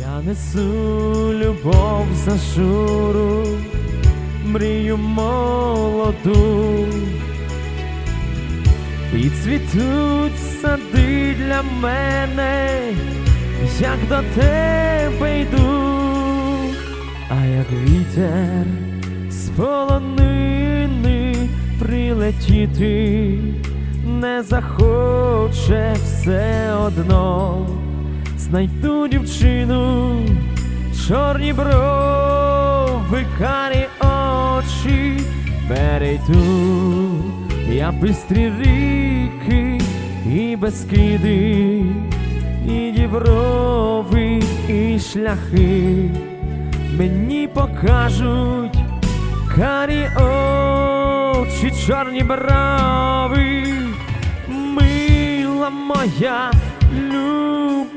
Я несу любов за шуру, мрію молоду, і цвітуть сади для мене, як до тебе йду, а як вітер з полонини прилетіти не захоче все одно, знайду дівчину, чорні брови, карі очі, перейду я бистрі ріки і безкиди, і діброви, і шляхи. Мені покажуть карі очі, чорні брови, мила моя,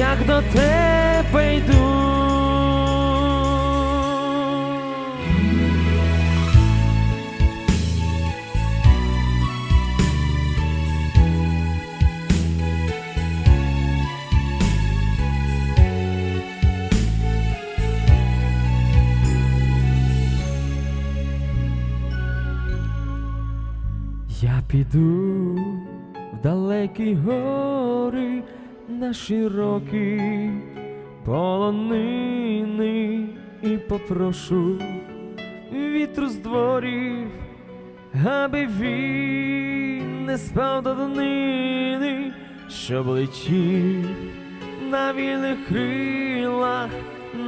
як до тебе йду. Я піду в далекі гори на широкі полонини і попрошу вітру з дворів, аби він не спав до днини, щоб летів на вільних крилах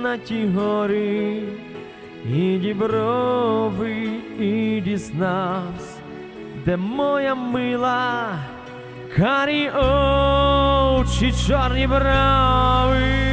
на ті гори, і діброви, і дізнавсь де моя мила, карі очі, чорні брави.